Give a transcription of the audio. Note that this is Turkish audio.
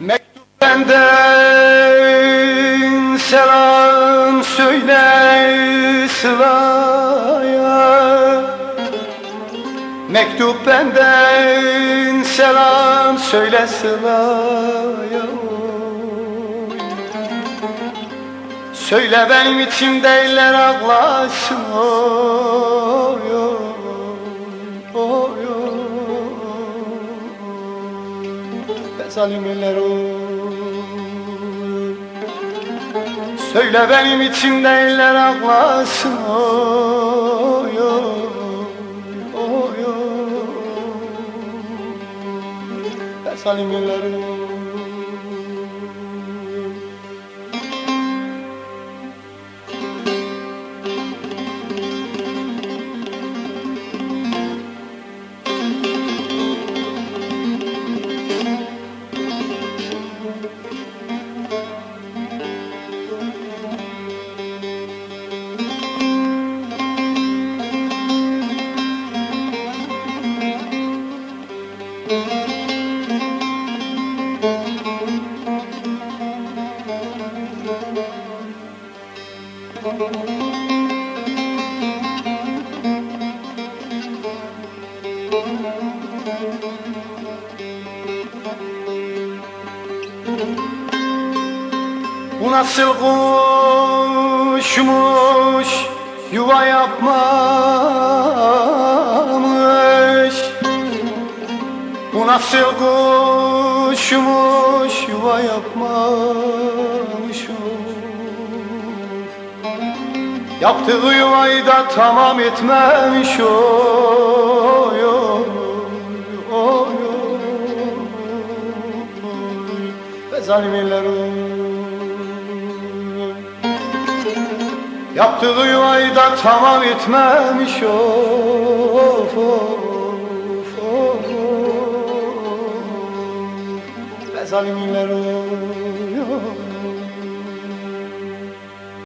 Mektup benden selam söyle Sıla'ya. Mektup benden selam söyle Sıla'ya. Söyle benim içimde eller ağlasın. oy Bezalim eller oy Söyle benim içimde eller ağlasın. Oy oy oy oy. Bezalim eller Bu nasıl kuşmuş yuva yapmamış nasıl kuşmuş yuva yapmamış Yaptığı yuvayı da tamam etmemiş oy oy oy oy Ve zalim eller oy Yaptığı yuvayı da tamam etmemiş of of Oy oy